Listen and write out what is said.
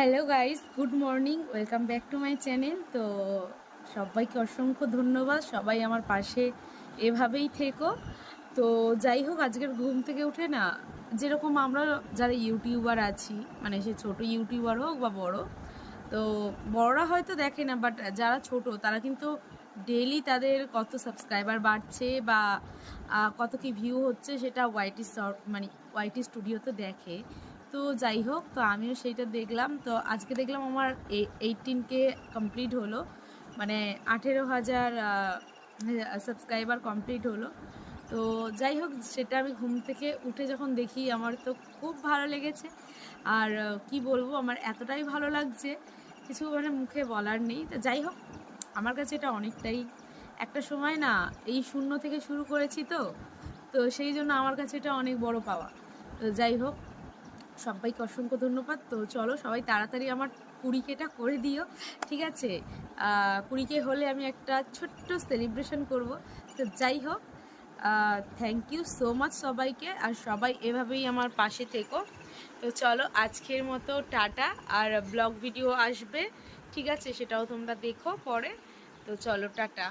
Hello guys good morning welcome back to my channel তো সবাইকে অসংখ্য ধন্যবাদ। সবাই আমার পাশে এভাবেই থেকো। তো যাই হোক, আজকের ঘুম থেকে উঠে না, যেরকম আমরা যারা ইউটিউবার আছি মানে সে ছোট ইউটিউবার হোক বা বড়, তো বড়রা হয়তো দেখে না বাট যারা ছোট, তারা কিন্তু ডেলি তাদের কত সাবস্ক্রাইবার বাড়ছে বা কত কি ভিউ হচ্ছে, সেটা ওয়াইটি মানে ওয়াইটি স্টুডিওতে দেখে। তো যাই হোক, তো আমিও সেইটা দেখলাম। তো আজকে দেখলাম আমার এইটিন কে কমপ্লিট হলো। মানে আঠেরো হাজার সাবস্ক্রাইবার কমপ্লিট হলো। তো যাই হোক, সেটা আমি ঘুম থেকে উঠে যখন দেখি, আমার তো খুব ভালো লেগেছে। আর কি বলব, আমার এতটাই ভালো লাগছে, কিছু মানে মুখে বলার নেই। তো যাই হোক, আমার কাছে এটা অনেকটাই একটা সময় না, এই শূন্য থেকে শুরু করেছি তো। তো সেই জন্য আমার কাছে এটা অনেক বড় পাওয়া। তো যাই হোক সবাইকে অসংখ্য ধন্যবাদ। তো চলো সবাই তাড়াতাড়ি আমার কুড়িকেটা করে দিও, ঠিক আছে? কুড়িকে হলে আমি একটা ছোট্ট সেলিব্রেশন করব। তো যাই হোক থ্যাংক ইউ সো মাচ সবাইকে, আর সবাই এভাবেই আমার পাশে থেকো। তো চলো আজকের মতো টাটা, আর ব্লগ ভিডিও আসবে, ঠিক আছে? সেটাও তোমরা দেখো পরে। তো চলো টাটা।